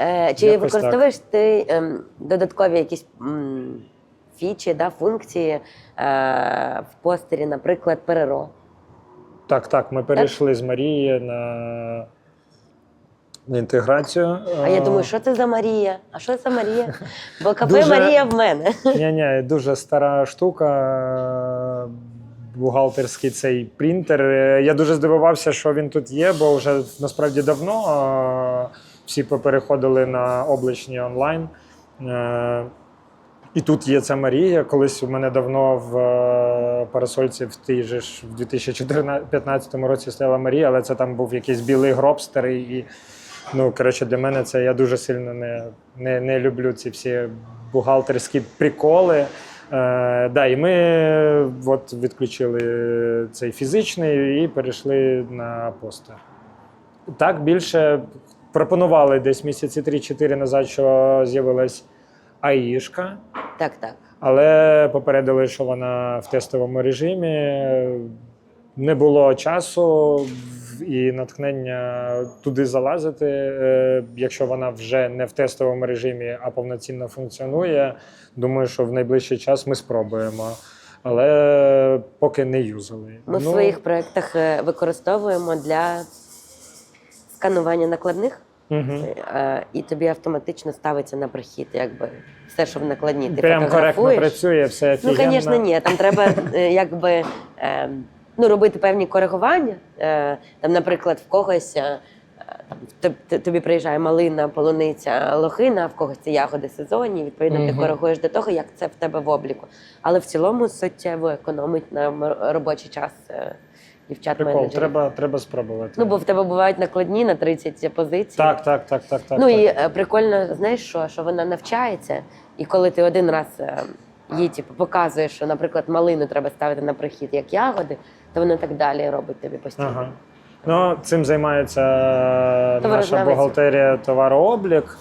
Е, Чи Якось використовуєш ти ем, додаткові якісь м, фічі, да, функції е, в постері, наприклад, переро? Так, так, ми перейшли з Марії на інтеграцію. А я думаю, що це за Марія? А що це Марія? Бо кафе Дуже- Марія в мене. Ні, ні, дуже стара штука. Бухгалтерський цей принтер. Е, Я дуже здивувався, що він тут є, бо вже насправді давно е, всі попереходили на облачні онлайн. Е, І тут є ця Марія. Колись у мене давно в е, парасольці в тій же ж в 2015 році стояла Марія, але це там був якийсь білий гроб старий. І, ну, коротше, для мене це я дуже сильно не, не, не люблю ці всі бухгалтерські приколи. Е, да, і ми от відключили цей фізичний і перейшли на постер. Так більше пропонували десь місяці 3-4 назад, що з'явилась АІшка, Так, так. але попередили, що вона в тестовому режимі. Не було часу і натхнення туди залазити. Е, Якщо вона вже не в тестовому режимі, а повноцінно функціонує, думаю, що в найближчий час ми спробуємо. Але поки не юзали. Ми в Ну, своїх проєктах е, використовуємо для сканування накладних, е, і тобі автоматично ставиться на прихід, якби все, що в накладні. Ти Прям коректно працює, все Ну, звісно, ні. Там треба е, якби е, ну, робити певні коригування. Е, Там, наприклад, в когось там, тобі приїжджає малина, полуниця, лохина, а в когось це ягоди сезонні. Відповідно, ти коригуєш до того, як це в тебе в обліку. Але в цілому суттєво економить нам робочий час е, дівчат Прикол, менеджерів. треба, треба спробувати. Ну, бо в тебе бувають накладні на 30 позицій. Так, так, так, так, так. ну так. і е, прикольно, знаєш що, що вона навчається, і коли ти один раз е, їй типу, показуєш, що, наприклад, малину треба ставити на прихід як ягоди, то вона так далі робить тобі постійно. Ага. Ну, цим займається наша бухгалтерія товарооблік.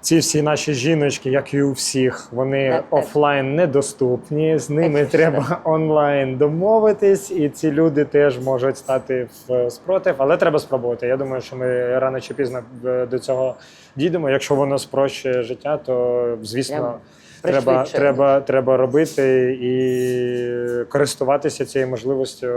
Ці всі наші жіночки, як і у всіх, вони офлайн недоступні. З ними треба онлайн домовитись, і ці люди теж можуть стати в спротив, але треба спробувати. Я думаю, що ми рано чи пізно е, до цього дійдемо. Якщо воно спрощує життя, то звісно. Треба, треба, треба робити і користуватися цією можливістю